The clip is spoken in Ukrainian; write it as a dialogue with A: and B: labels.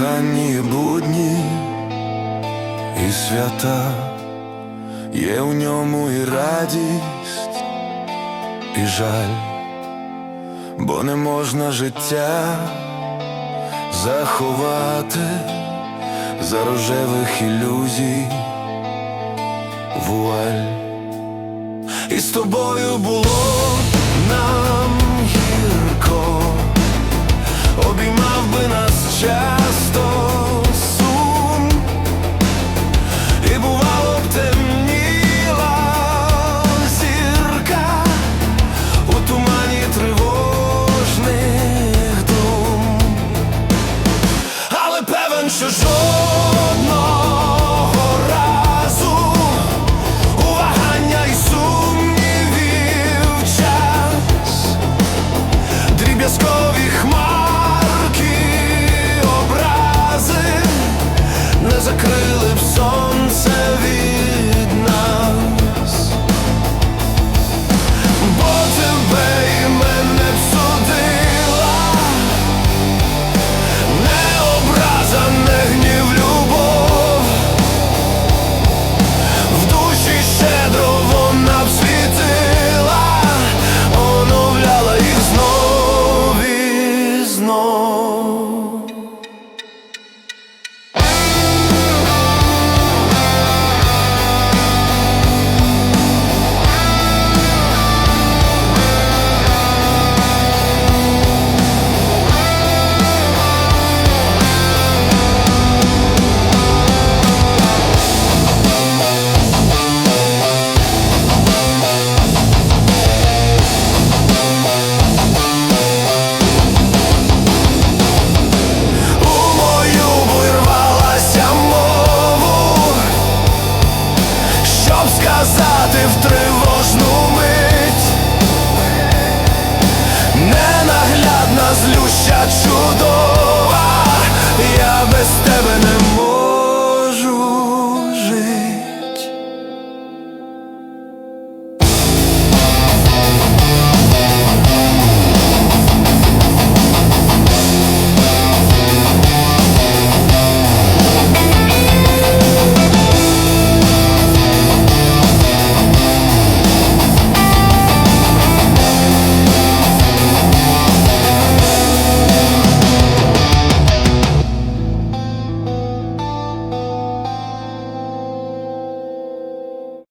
A: коханні будні і свята, є у ньому і радість, і жаль, бо не можна життя заховати за рожевих ілюзій. Вуаль. І з тобою було нам гірко, обіймав би нас часто втримати.